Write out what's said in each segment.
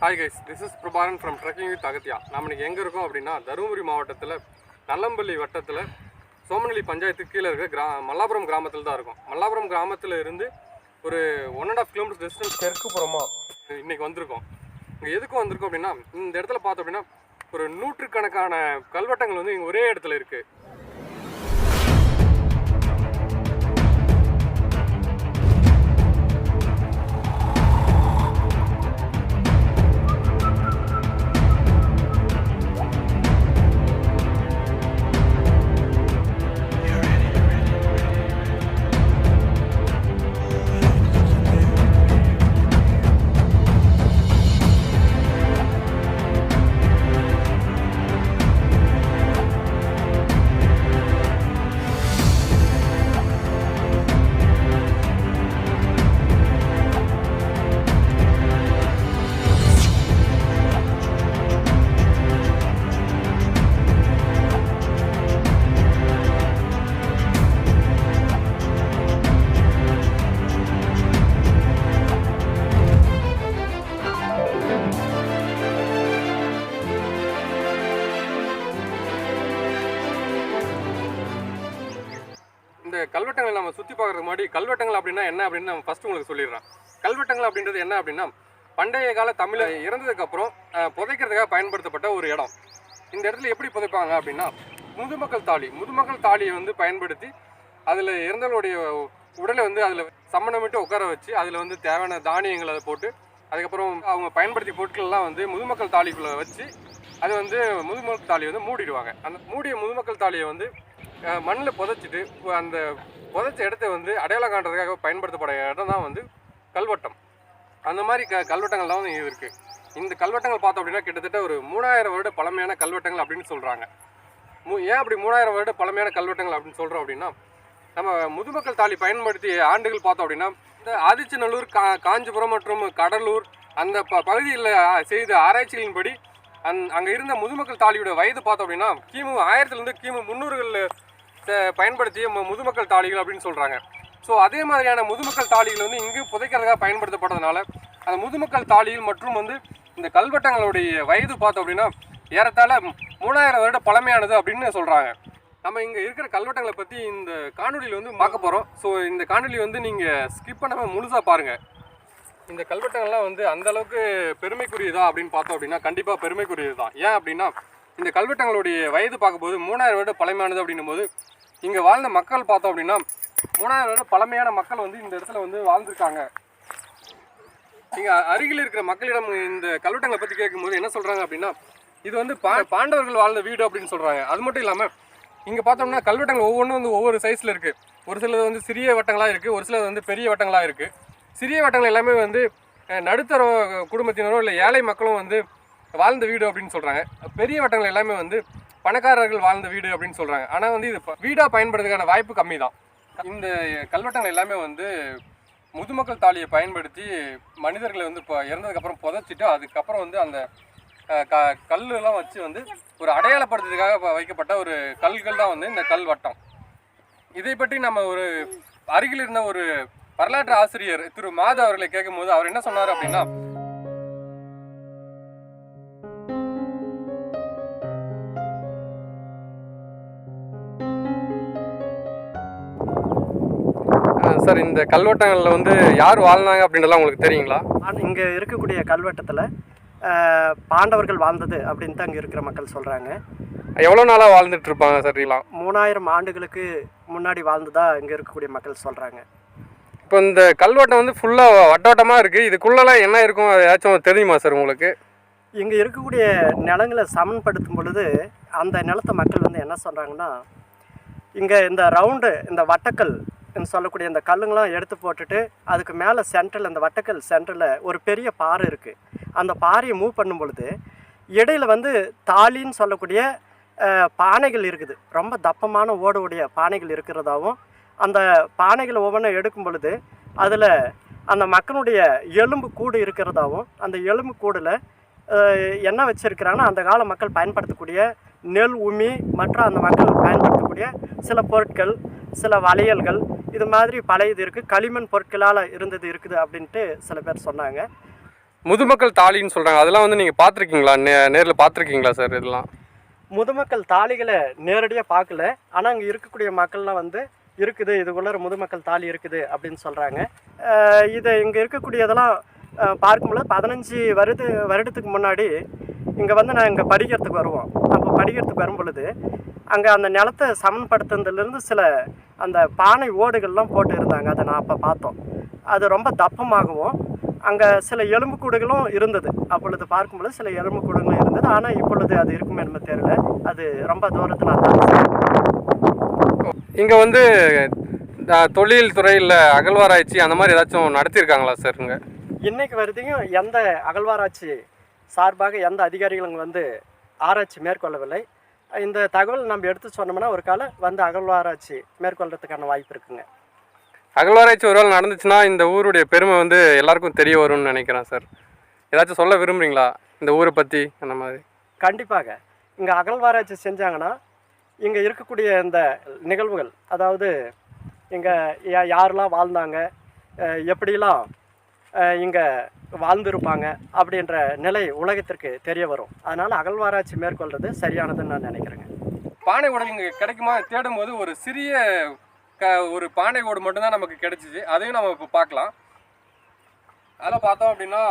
Hi guys this is Prabharan from trekking with Agathiya நம்ம இன்றைக்கி எங்கே இருக்கோம் அப்படின்னா தருமபுரி மாவட்டத்தில் நல்லம்பள்ளி வட்டத்தில் சோமநல்லி பஞ்சாயத்துக்கு கீழே இருக்க கிரா மல்லாபுரம் கிராமத்தில் தான் இருக்கும். மல்லாபுரம் கிராமத்தில் இருந்து ஒரு one and half kilometre distance தெற்கு புறமாக இன்னைக்கு வந்திருக்கோம். இங்கே எதுக்கு வந்திருக்கோம் அப்படின்னா இந்த இடத்துல பார்த்தோம் அப்படின்னா ஒரு நூற்றுக்கணக்கான கல்வெட்டங்கள் வந்து இங்கே ஒரே இடத்துல இருக்குது கல்வெட்டங்களை நம்ம சுற்றி பார்க்குறது முன்னாடி கல்வெட்டங்கள் அப்படின்னா என்ன அப்படின்னு நம்ம ஃபஸ்ட்டு உங்களுக்கு சொல்லிடுறேன். கல்வெட்டங்கள் அப்படின்றது என்ன அப்படின்னா பண்டைய கால தமிழை இறந்ததுக்கப்புறம் புதைக்கிறதுக்காக பயன்படுத்தப்பட்ட ஒரு இடம். இந்த இடத்துல எப்படி புதைப்பாங்க அப்படின்னா முதுமக்கள் தாலி. முதுமக்கள் தாலியை வந்து பயன்படுத்தி அதில் இறந்தவங்களுடைய உடலை வந்து அதில் சம்மணமிட்டு உட்கார வச்சு அதில் வந்து தேவையான தானியங்களை அதை போட்டு அதுக்கப்புறம் அவங்க பயன்படுத்திய பொருட்கள்லாம் வந்து முதுமக்கள் தாலிக்குள்ளே வச்சு அது வந்து முதுமக்கள் தாலியை வந்து மூடிடுவாங்க. அந்த மூடிய முதுமக்கள் தாலியை வந்து மண்ணில் புதைச்சிட்டு அந்த புதைச்ச இடத்த வந்து அடையாளம் காண்றதுக்காக பயன்படுத்தப்பட இடம் தான் வந்து கல்வெட்டம். அந்த மாதிரி க கல்வெட்டங்கள்லாம் வந்து இருக்குது இந்த கல்வெட்டங்கள் பார்த்தோம் அப்படின்னா கிட்டத்தட்ட ஒரு மூணாயிரம் வருட பழமையான கல்வெட்டங்கள் அப்படின்னு சொல்கிறாங்க மூ ஏன் அப்படி மூணாயிரம் வருட பழமையான கல்வெட்டங்கள் அப்படின்னு சொல்கிறோம் அப்படின்னா நம்ம முதுமக்கள் தாலி பயன்படுத்திய ஆண்டுகள் பார்த்தோம் அப்படின்னா இந்த ஆதிச்சநல்லூர் கா காஞ்சிபுரம் மற்றும் கடலூர் அந்த ப பகுதியில் செய்த ஆராய்ச்சிகளின்படி அந் அங்கே இருந்த முதுமக்கள் தாலியோட வயது பார்த்தோம் அப்படின்னா கிமு ஆயிரத்துலேருந்து கிமு முந்நூறுகளில் பயன்படுத்திய முதுமக்கள் தாலிகள் அப்படின்னு சொல்கிறாங்க ஸோ அதே மாதிரியான முதுமக்கள் தாலிகள் வந்து இங்கு புதைக்கிறதுக்காக பயன்படுத்தப்பட்டதுனால அந்த முதுமக்கள் தாலிகள் மற்றும் வந்து இந்த கல்வெட்டங்களுடைய வயது பார்த்தோம் அப்படின்னா ஏறத்தாழ மூணாயிரம் வருட பழமையானது அப்படின்னு சொல்கிறாங்க நம்ம இங்கே இருக்கிற கல்வெட்டங்களை பற்றி இந்த காணொலியில் வந்து பார்க்க போகிறோம் ஸோ இந்த காணொலி வந்து நீங்கள் ஸ்கிப் பண்ணாமல் முழுசாக பாருங்கள் இந்த கல்வெட்டங்கள்லாம் வந்து அந்த அளவுக்கு பெருமைக்குரியதா அப்படின்னு பார்த்தோம் அப்படின்னா கண்டிப்பாக பெருமைக்குரியது தான் ஏன் அப்படின்னா இந்த கல்வெட்டங்களுடைய வயது பார்க்கும்போது மூணாயிரம் வருட பழமையானது அப்படின்னும் போது இங்கே வாழ்ந்த மக்கள் பார்த்தோம் அப்படின்னா மூணாயிரம் வருட பழமையான மக்கள் வந்து இந்த இடத்துல வந்து வாழ்ந்திருக்காங்க. இங்கே அருகில் இருக்கிற மக்களிடம் இந்த கல்வெட்டங்களை பற்றி கேட்கும்போது என்ன சொல்கிறாங்க அப்படின்னா இது வந்து பா பாண்டவர்கள் வாழ்ந்த வீடு அப்படின்னு சொல்கிறாங்க அது மட்டும் இல்லாமல் இங்கே பார்த்தோம்னா கல்வெட்டங்கள் ஒவ்வொன்றும் வந்து ஒவ்வொரு சைஸில் இருக்குது ஒரு சிலது வந்து சிறிய வட்டங்களாக இருக்குது ஒரு சிலது வந்து பெரிய வட்டங்களாக இருக்குது சிறிய வட்டங்கள் எல்லாமே வந்து நடுத்தர குடும்பத்தினரோ இல்லை ஏழை மக்களும் வந்து வாழ்ந்த வீடு அப்படின்னு சொல்கிறாங்க பெரிய வட்டங்கள் எல்லாமே வந்து பணக்காரர்கள் வாழ்ந்த வீடு அப்படின்னு சொல்கிறாங்க ஆனால் வந்து இது வீடாக பயன்படுறதுக்கான வாய்ப்பு கம்மி தான் இந்த கல்வெட்டங்கள் எல்லாமே வந்து முதுமக்கள் தாலியை பயன்படுத்தி மனிதர்களை வந்து இப்போ இறந்ததுக்கப்புறம் புதைச்சிட்டு அதுக்கப்புறம் வந்து அந்த க கல்லுலாம் வச்சு வந்து ஒரு அடையாளப்படுத்துறதுக்காக வைக்கப்பட்ட ஒரு கல்கள் தான் வந்து இந்த கல்வட்டம். இதை பற்றி நம்ம ஒரு அருகில் இருந்த ஒரு வரலாற்று ஆசிரியர் திரு மாதா அவர்களை கேட்கும்போது அவர் என்ன சொன்னார் அப்படின்னா சார் இந்த கல்வெட்டங்களில் வந்து யார் வாழ்ந்தாங்க அப்படின்றலாம் உங்களுக்கு தெரியுங்களா? இங்கே இருக்கக்கூடிய கல்வெட்டத்தில் பாண்டவர்கள் வாழ்ந்தது அப்படின்னு தான் இங்கே இருக்கிற மக்கள் சொல்கிறாங்க எவ்வளோ நாளாக வாழ்ந்துட்டு இருப்பாங்க சார் இதெல்லாம் மூணாயிரம் ஆண்டுகளுக்கு முன்னாடி வாழ்ந்ததா இங்கே இருக்கக்கூடிய மக்கள் சொல்கிறாங்க இப்போ இந்த கல்வெட்டம் வந்து ஃபுல்லாக வட்டவட்டமாக இருக்குது இதுக்குள்ளெல்லாம் என்ன இருக்கும்? ஏதாச்சும் தெரியுமா சார் உங்களுக்கு? இங்கே இருக்கக்கூடிய நிலங்களை சமன்படுத்தும் பொழுது அந்த நிலத்தை மக்கள் வந்து என்ன சொல்கிறாங்கன்னா இங்கே இந்த ரவுண்டு இந்த வட்டக்கல் என்று சொல்லக்கூடிய இந்த கல்லுங்களாம் எடுத்து போட்டுட்டு அதுக்கு மேலே சென்டரில் இந்த வட்டக்கல் சென்டரில் ஒரு பெரிய பாறை இருக்குது அந்த பாறையை மூவ் பண்ணும் பொழுது இடையில வந்து தாலின்னு சொல்லக்கூடிய பானைகள் இருக்குது. ரொம்ப தப்பமான ஓடுடைய பானைகள் இருக்கிறதாவும் அந்த பானைகளை ஒவ்வொன்றும் எடுக்கும் பொழுது அதில் அந்த மக்களுடைய எலும்பு கூடு இருக்கிறதாவும் அந்த எலும்பு கூடில் என்ன வச்சுருக்கிறாங்கன்னா அந்த கால மக்கள் பயன்படுத்தக்கூடிய நெல் உமி மற்றும் அந்த மக்கள் பயன்படுத்தக்கூடிய சில பொருட்கள் சில வளையல்கள் இது மாதிரி பழையது இருக்குது களிமண் பொருட்களால் இருந்தது இருக்குது அப்படின்ட்டு சில பேர் சொன்னாங்க. முதுமக்கள் தாலின்னு சொல்கிறாங்க அதெல்லாம் வந்து நீங்கள் பார்த்துருக்கீங்களா? நே நேரில் பார்த்துருக்கீங்களா சார் இதெல்லாம்? முதுமக்கள் தாலிகளை நேரடியாக பார்க்கல. ஆனால் அங்கே இருக்கக்கூடிய மக்கள்லாம் வந்து இருக்குது இதுக்குள்ள முதுமக்கள் தாலி இருக்குது அப்படின்னு சொல்கிறாங்க இது இங்கே இருக்கக்கூடியதெல்லாம் பார்க்கும்போது பதினஞ்சு வருது வருடத்துக்கு முன்னாடி இங்கே வந்து நான் இங்கே படிக்கிறதுக்கு வருவோம். அப்போ படிக்கிறதுக்கு வரும் பொழுது அங்கே அந்த நிலத்தை சமன்படுத்துனதுலேருந்து சில அந்த பானை ஓடுகள்லாம் போட்டு இருந்தாங்க. அதை நான் அப்போ பார்த்தோம். அது ரொம்ப தப்பமாகவும் அங்கே சில எலும்புக்கூடுகளும் இருந்தது. அப்பொழுது பார்க்கும்பொழுது சில எலும்புக்கூடுகளும் இருந்தது. ஆனால் இப்பொழுது அது இருக்குமே என்ன தெரியல. அது ரொம்ப தூரத்தில் இங்கே வந்து தொழில் துறையில் அகழ்வாராய்ச்சி அந்த மாதிரி ஏதாச்சும் நடத்தியிருக்காங்களா சார் இங்கே? இன்னைக்கு வரைக்கும் எந்த அகழ்வாராய்ச்சி சார்பாக எந்த அதிகாரிகளும் வந்து ஆராய்ச்சி மேற்கொள்ளவில்லை. இந்த தகவல் நம்ம எடுத்து சொன்னோம்னா ஒரு காலம் வந்து அகழ்வாராய்ச்சி மேற்கொள்றதுக்கான வாய்ப்பு இருக்குங்க. அகழ்வாராய்ச்சி ஒரு வேளை நடந்துச்சுன்னா இந்த ஊருடைய பெருமை வந்து எல்லாருக்கும் தெரிய வரும்னு நினைக்கிறேன் சார். ஏதாச்சும் சொல்ல விரும்புறீங்களா? இந்த ஊரை பற்றி அந்த மாதிரி. கண்டிப்பாக. இங்கே அகழ்வாராய்ச்சி செஞ்சாங்கன்னா இங்கே இருக்கக்கூடிய இந்த நிகழ்வுகள் அதாவது இங்கே யாரெல்லாம் வாழ்ந்தாங்க எப்படிலாம் இங்கே வாழ்ந்திருப்பாங்க அப்படின்ற நிலை உலகத்திற்கு தெரிய வரும். அதனால் அகழ்வாராய்ச்சி மேற்கொள்வது சரியானதுன்னு நான் நினைக்கிறேங்க. பானை ஓடு இங்கே கிடைக்குமா? தேடும் போது ஒரு சிறிய க ஒரு பானை ஓடு மட்டும்தான் நமக்கு கிடைச்சிச்சு அதையும் நம்ம இப்போ பார்க்கலாம். அதில் பார்த்தோம் அப்படின்னா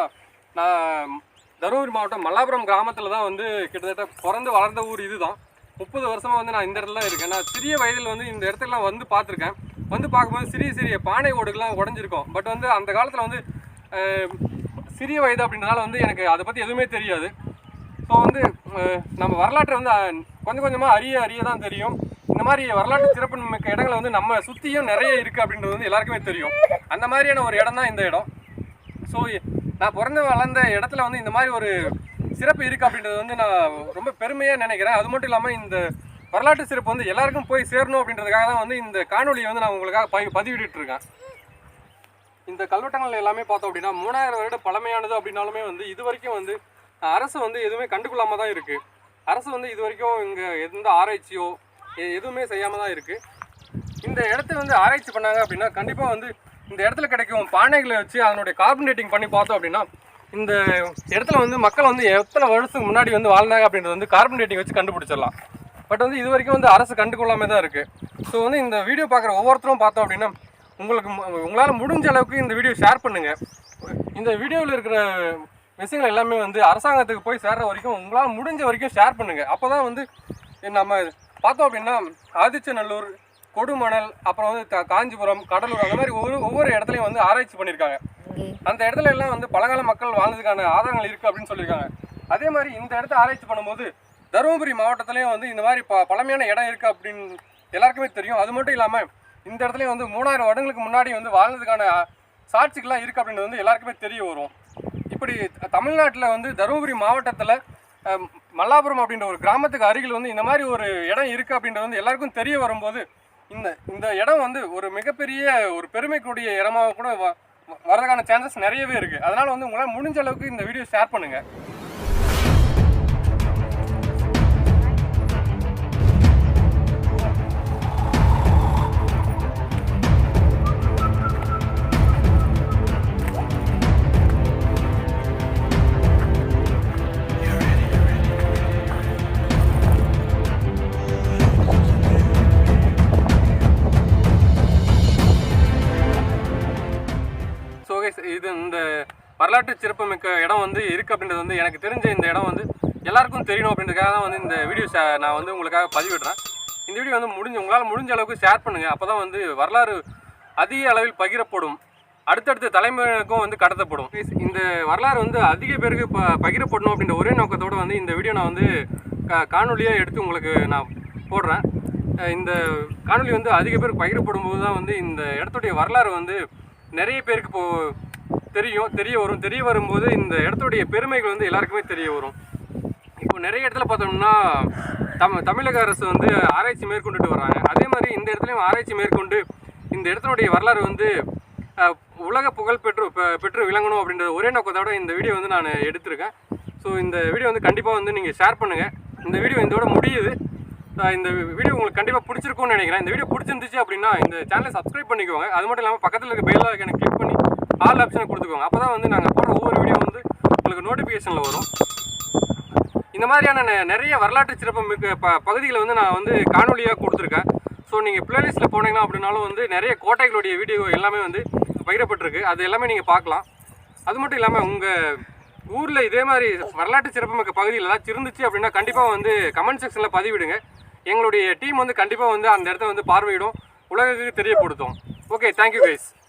நான் தருமபுரி மாவட்டம் மல்லாபுரம் கிராமத்தில் தான் வந்து கிட்டத்தட்ட பிறந்து வளர்ந்த ஊர் இதுதான். முப்பது வருஷமாக வந்து நான் இந்த இடத்துல தான் இருக்கேன். நான் சிறிய வயதில் வந்து இந்த இடத்துலலாம் வந்து பார்த்துருக்கேன். வந்து பார்க்கும்போது சிறிய சிறிய பானை ஓடுகள்லாம் உடஞ்சிருக்கும். பட் வந்து அந்த காலத்தில் வந்து சிறிய வயது அப்படின்றனால வந்து எனக்கு அதை பற்றி எதுவுமே தெரியாது. ஸோ வந்து நம்ம வரலாற்றை வந்து கொஞ்சம் கொஞ்சமாக அறிய அறிய தான் தெரியும். இந்த மாதிரி வரலாற்று சிறப்பு மிக்க இடங்கள் வந்து நம்ம சுற்றியும் நிறைய இருக்குது அப்படின்றது வந்து எல்லாருக்குமே தெரியும். அந்த மாதிரியான ஒரு இடம் தான் இந்த இடம். ஸோ நான் பிறந்து வளர்ந்த இடத்துல வந்து இந்த மாதிரி ஒரு சிறப்பு இருக்குது அப்படின்றது வந்து நான் ரொம்ப பெருமையாக நினைக்கிறேன். அது மட்டும் இல்லாமல் இந்த வரலாற்று சிறப்பு வந்து எல்லாருக்கும் போய் சேரணும் அப்படின்றதுக்காக தான் வந்து இந்த காணொலியை வந்து நான் உங்களுக்காக பதி பதிவிட்டு இருக்கேன். இந்த கல்வெட்டங்கள் எல்லாமே பார்த்தோம் அப்படின்னா மூணாயிரம் வருட பழமையானது அப்படின்னாலுமே வந்து இது வரைக்கும் வந்து அரசு வந்து எதுவுமே கண்டுகொள்ளாமல் தான் இருக்குது அரசு வந்து இது வரைக்கும் இங்கே எந்த ஆராய்ச்சியோ எதுவுமே செய்யாமல் தான் இருக்குது இந்த இடத்த வந்து ஆராய்ச்சி பண்ணாங்க அப்படின்னா கண்டிப்பாக வந்து இந்த இடத்துல கிடைக்கும் பானைகளை வச்சு அதனுடைய கார்பன் டேட்டிங் பண்ணி பார்த்தோம் அப்படின்னா இந்த இடத்துல வந்து மக்கள் வந்து எத்தனை வருஷத்துக்கு முன்னாடி வந்து வாழ்ந்தாங்க அப்படின்றது வந்து கார்பன் டேட்டிங் வச்சு கண்டுபிடிச்சிடலாம். பட் வந்து இது வரைக்கும் வந்து அரசு கண்டுகொள்ளாம தான் இருக்குது ஸோ வந்து இந்த வீடியோ பார்க்குற ஒவ்வொருத்தரும் பார்த்தோம் அப்படின்னா உங்களுக்கு உங்களால் முடிஞ்ச அளவுக்கு இந்த வீடியோ ஷேர் பண்ணுங்கள் இந்த வீடியோவில் இருக்கிற விஷயங்கள் எல்லாமே வந்து அரசாங்கத்துக்கு போய் சேர்ற வரைக்கும் உங்களால் முடிஞ்ச வரைக்கும் ஷேர் பண்ணுங்கள் அப்போ தான் வந்து நம்ம பார்த்தோம் அப்படின்னா ஆதிச்சநல்லூர் கொடுமணல் அப்புறம் வந்து காஞ்சிபுரம் கடலூர் அந்த மாதிரி ஒவ்வொரு ஒவ்வொரு இடத்துலையும் வந்து ஆராய்ச்சி பண்ணியிருக்காங்க அந்த இடத்துல எல்லாம் வந்து பழங்கால மக்கள் வாழ்ந்ததுக்கான ஆதாரங்கள் இருக்குது அப்படின்னு சொல்லியிருக்காங்க. அதே மாதிரி இந்த இடத்த ஆராய்ச்சி பண்ணும்போது தருமபுரி மாவட்டத்துலேயும் வந்து இந்த மாதிரி ப பழமையான இடம் இருக்குது அப்படின்னு எல்லாருக்குமே தெரியும். அது மட்டும் இல்லாமல் இந்த இடத்துலையும் வந்து மூணாயிரம் வருடங்களுக்கு முன்னாடி வந்து வாழ்ந்ததுக்கான சாட்சிகள்லாம் இருக்குது அப்படின்றது வந்து எல்லாருக்குமே தெரிய வரும். இப்படி தமிழ்நாட்டில் வந்து தருமபுரி மாவட்டத்தில் மல்லாபுரம் அப்படின்ற ஒரு கிராமத்துக்கு அருகில் வந்து இந்த மாதிரி ஒரு இடம் இருக்குது அப்படின்றது வந்து எல்லாருக்கும் தெரிய வரும்போது இந்த இந்த இடம் வந்து ஒரு மிகப்பெரிய ஒரு பெருமைக்குரிய இடமாக கூட வரதுக்கான சான்சஸ் நிறையவே இருக்குது அதனால் வந்து உங்களால் முடிஞ்ச அளவுக்கு இந்த வீடியோ ஷேர் பண்ணுங்கள் வரலாற்று சிறப்புமிக்க இடம் வந்து இருக்குது அப்படின்றது வந்து எனக்கு தெரிஞ்ச இந்த இடம் வந்து எல்லாருக்கும் தெரியணும் அப்படின்றதுக்காக தான் வந்து இந்த வீடியோ நான் வந்து உங்களுக்காக பதிவிடுறேன். இந்த வீடியோ வந்து முடிஞ்ச உங்களால் முடிஞ்ச அளவுக்கு ஷேர் பண்ணுங்கள் அப்போ தான் வந்து வரலாறு அதிக அளவில் பகிரப்படும். அடுத்தடுத்த தலைமுறைக்கும் வந்து கடத்தப்படும். இந்த வரலாறு வந்து அதிக பேருக்கு ப பகிரப்படணும் அப்படின்ற ஒரே நோக்கத்தோடு வந்து இந்த வீடியோ நான் வந்து காணொலியாக எடுத்து உங்களுக்கு நான் போடுறேன். இந்த காணொலி வந்து அதிக பேருக்கு பகிரப்படும் போது தான் வந்து இந்த இடத்துடைய வரலாறு வந்து நிறைய பேருக்கு இப்போ தெரியும் தெரிய வரும். தெரிய வரும்போது இந்த இடத்துடைய பெருமைகள் வந்து எல்லாருக்குமே தெரிய வரும். இப்போ நிறைய இடத்துல பார்த்தோம்னா தம் தமிழக அரசு வந்து ஆராய்ச்சி மேற்கொண்டுட்டு வராங்க. அதே மாதிரி இந்த இடத்துலையும் ஆராய்ச்சி மேற்கொண்டு இந்த இடத்தினுடைய வரலாறு வந்து உலக புகழ் பெற்று பெற்று விளங்கணும் அப்படின்ற ஒரே நோக்கத்தோட இந்த வீடியோ வந்து நான் எடுத்திருக்கேன். ஸோ இந்த வீடியோ வந்து கண்டிப்பாக வந்து நீங்கள் ஷேர் பண்ணுங்கள் இந்த வீடியோ இதோட முடியுது. இந்த வீடியோ உங்களுக்கு கண்டிப்பாக பிடிச்சிருக்கும்னு நினைக்கிறேன். இந்த வீடியோ பிடிச்சிருந்துச்சு அப்படின்னா இந்த சேனலை சப்ஸ்கிரைப் பண்ணிக்கோங்க. அது மட்டும் இல்லாமல் பக்கத்தில் இருக்க பெல் ஐக்கனை கிளிக் ஆல் ஆப்ஷனை கொடுத்துக்கோங்க. அப்போ தான் வந்து நாங்கள் போடுற ஒவ்வொரு வீடியோ வந்து உங்களுக்கு நோட்டிஃபிகேஷனில் வரும். இந்த மாதிரியான நெ- நிறைய வரலாற்று சிறப்பு மிக்க ப பகுதிகளை வந்து நான் வந்து காணொலியாக கொடுத்துருக்கேன். ஸோ நீங்கள் பிளேலிஸ்ட்டில் போனீங்கன்னா அப்படின்னாலும் வந்து நிறைய கோட்டைகளுடைய வீடியோ எல்லாமே வந்து பகிரப்பட்டிருக்கு. அது எல்லாமே நீங்கள் பார்க்கலாம். அது மட்டும் இல்லாமல் உங்கள் ஊரில் இதே மாதிரி வரலாற்று சிறப்புமிக்க பகுதியில் ஏதாச்சும் இருந்துச்சு அப்படின்னா கண்டிப்பாக வந்து கமெண்ட் செக்ஷனில் பதிவிடுங்க. எங்களுடைய டீம் வந்து கண்டிப்பாக வந்து அந்த இடத்த வந்து பார்வையிடும். உலகத்துக்கு தெரியப்படுத்தும். Okay thank you guys